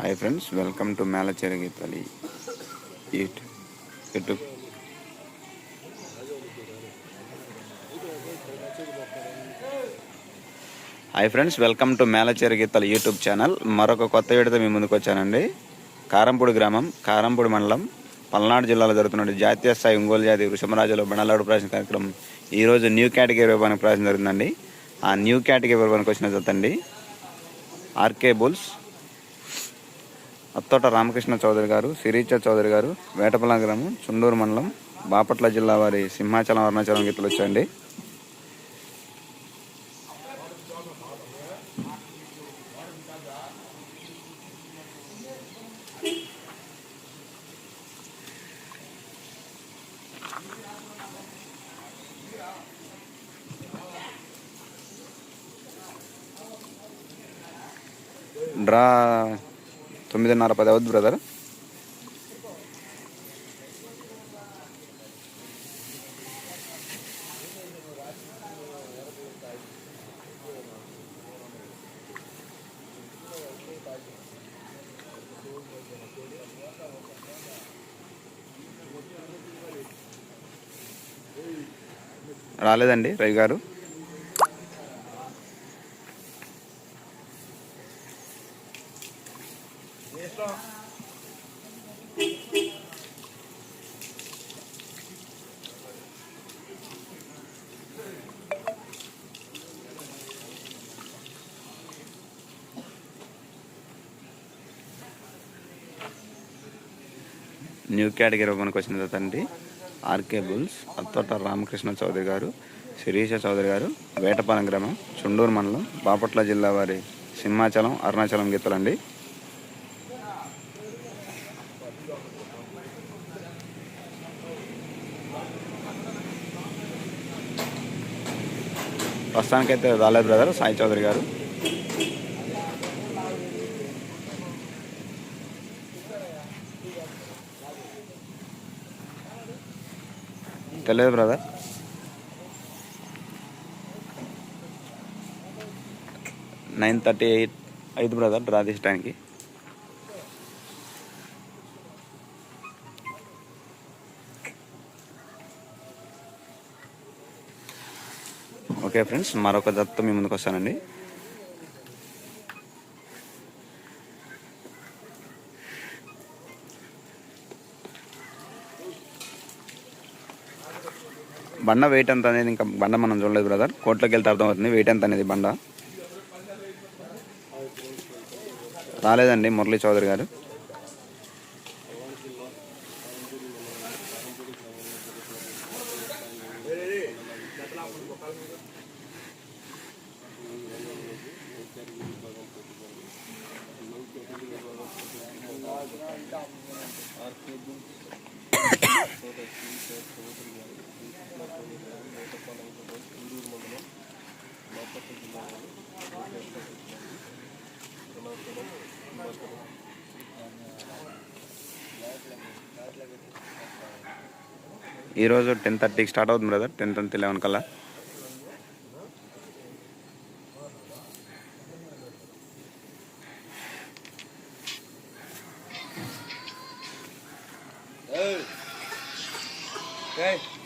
Hi friends welcome to మేలచేర గీతాలి eat YouTube hi friends welcome to మేళచేర గీతాలు YouTube channel మరొక కొత్త వీడితో మీ ముందుకు వచ్చానండి. కారంపూడి గ్రామం కారంపూడి మండలం పల్నాడు జిల్లాలో జరుగుతున్న జాతీయ స్థాయి ఒంగోలు జాతి వృషభరాజులో బండలాడు ప్రాచీన కార్యక్రమం ఈరోజు న్యూ కేటగిరీ విభాగానికి ప్రాచీన జరుగుతుందండి. ఆ న్యూ కేటగిరీ విభాగానికి వచ్చిన జతండి ఆర్కే బుల్స్ అత్తోట రామకృష్ణ చౌదరి గారు సిరీచ చౌదరి గారు వేటపల్లం గ్రామం చుండూరు మండలం బాపట్ల జిల్లా వారి సింహాచలం అరుణాచలం గీతలు వచ్చాయండి. డ్రా తొమ్మిదిన్నర పది అవద్దు బ్రదర్ రాలేదండి రవి గారు. న్యూ కేటగిరీ మనకు వచ్చిన తండ్రి ఆర్కే బుల్స్ అత్తోట రామకృష్ణ చౌదరి గారు శిరీష చౌదరి గారు వేటపాలెం గ్రామం చుండూరు మండలం బాపట్ల జిల్లా వారి సింహాచలం అరుణాచలం గీతలండి. ప్రస్తుతానికైతే రాలేదు బ్రదర్ సాయి చౌదరి గారు. తెలియదు బ్రదర్ నైన్ థర్టీ ఎయిట్ ఐదు బ్రదర్ డ్రా తీసడానికి ఓకే ఫ్రెండ్స్ మరొక దత్త మీ ముందుకు వస్తానండి. బండ వెయిట్ ఎంత అనేది ఇంకా బండ మనం చూడలేదు బ్రదర్ కోట్లోకి వెళ్తే అర్థమవుతుంది. వెయిట్ ఎంత అనేది బండ. రాలేదండి మురళీ చౌదరి గారు. ఈరోజు టెన్ థర్టీకి స్టార్ట్ అవుతుంది బ్రదర్ టెన్ థర్టీ లెవెన్ కల్లా. Okay.